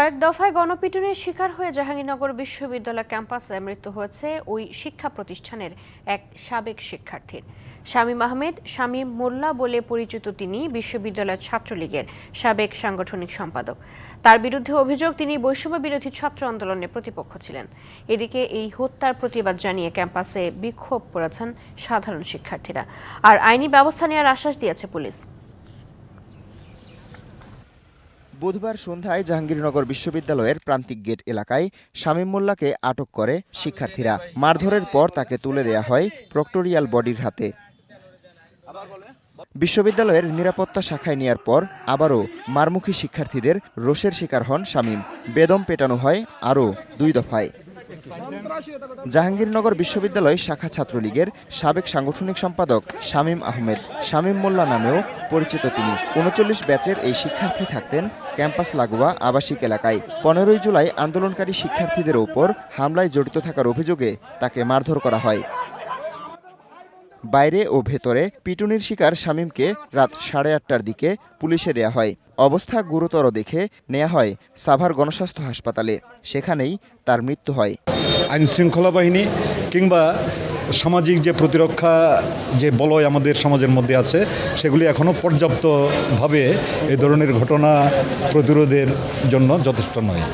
কয়েক দফায় গণপিটুনির শিকার হয়ে জাহাঙ্গীরনগর বিশ্ববিদ্যালয় ক্যাম্পাসে মৃত্যু হয়েছে ওই শিক্ষা প্রতিষ্ঠানের এক সাবেক শিক্ষার্থীর। শামীম আহমেদ, শামীম মোল্লা বলে পরিচিত তিনি বিশ্ববিদ্যালয় ছাত্রলীগের সাবেক সাংগঠনিক সম্পাদক। তার বিরুদ্ধে অভিযোগ, তিনি বৈষম্য বিরোধী ছাত্র আন্দোলনের প্রতিপক্ষ ছিলেন। এদিকে এই হত্যার প্রতিবাদ জানিয়ে ক্যাম্পাসে বিক্ষোভ করেছেন সাধারণ শিক্ষার্থীরা। আর আইনি ব্যবস্থা নেওয়ার আশ্বাস দিয়েছে পুলিশ। বুধবার সন্ধ্যায় জাহাঙ্গীরনগর বিশ্ববিদ্যালয়ের প্রান্তিক গেট এলাকায় শামীম মোল্লাকে আটক করে শিক্ষার্থীরা। মারধরের পর তাকে তুলে দেয়া হয় প্রক্টোরিয়াল বডির হাতে। বিশ্ববিদ্যালয়ের নিরাপত্তা শাখায় নেয়ার পর আবারও মারমুখী শিক্ষার্থীদের রোষের শিকার হন শামীম। বেদম পেটানো হয় আরও দুই দফায়। জাহাঙ্গীরনগর বিশ্ববিদ্যালয় শাখা ছাত্রলীগের সাবেক সাংগঠনিক সম্পাদক শামীম আহমেদ। শামীম মোল্লা নামেও পরিচিত তিনি। উনচল্লিশ ব্যাচের এই শিক্ষার্থী থাকতেন ক্যাম্পাস লাগোয়া আবাসিক এলাকায়। পনেরোই জুলাই আন্দোলনকারী শিক্ষার্থীদের ওপর হামলায় জড়িত থাকার অভিযোগে তাকে মারধর করা হয়। বাইরে ও ভেতরে পিটুনির শিকার শামীমকে রাত সাড়ে আটটার দিকে পুলিশে দেয়া হয়। অবস্থা গুরুতর দেখে নেওয়া হয় সাভার গণস্বাস্থ্য হাসপাতালে। সেখানেই তার মৃত্যু হয়। আইন শৃঙ্খলা বাহিনী কিংবা সামাজিক যে প্রতিরক্ষা যে বলয় আমাদের সমাজের মধ্যে আছে, সেগুলি এখনও পর্যাপ্তভাবে এ ধরনের ঘটনা প্রতিরোধের জন্য যথেষ্ট নয়।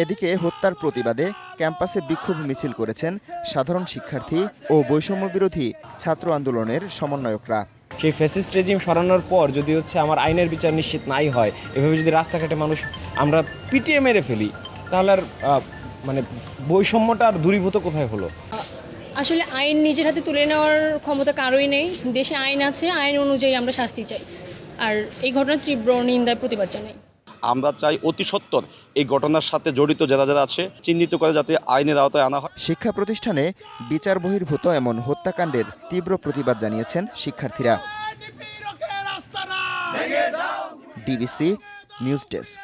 এদিকে হত্যার প্রতিবাদে ক্যাম্পাসে বিক্ষোভ মিছিল করেছেন সাধারণ শিক্ষার্থী ও বৈষম্য বিরোধী ছাত্র আন্দোলনের সমন্বয়করা। সেই ফ্যাসিস্ট রেজিম সরানোর পর যদি হচ্ছে আমার আইনের বিচার নিশ্চিত নাই হয় এভাবে যদি রাস্তাঘাটে মানুষ আমরা পিটিয়ে মেরে ফেলি তাহলে আর মানে বৈষম্যটা আর দূরীভূত কোথায় হলো? আসলে আইন নিজের হাতে তুলে নেওয়ার ক্ষমতা কারোই নেই। দেশে আইন আছে আইন অনুযায়ী আমরা শাস্তি চাই। আর এই ঘটনার তীব্র নিন্দায় প্রতিবাদ জানাই। আমরা চাই অতি সত্বর এই ঘটনার সাথে জড়িত যারা যারা আছে চিহ্নিত করে যাতে আইনের আওতায় আনা হয়। শিক্ষা প্রতিষ্ঠানে বিচার বহির্ভূত এমন হত্যাকাণ্ডের তীব্র প্রতিবাদ জানিয়েছেন শিক্ষার্থীরা। DBC news desk.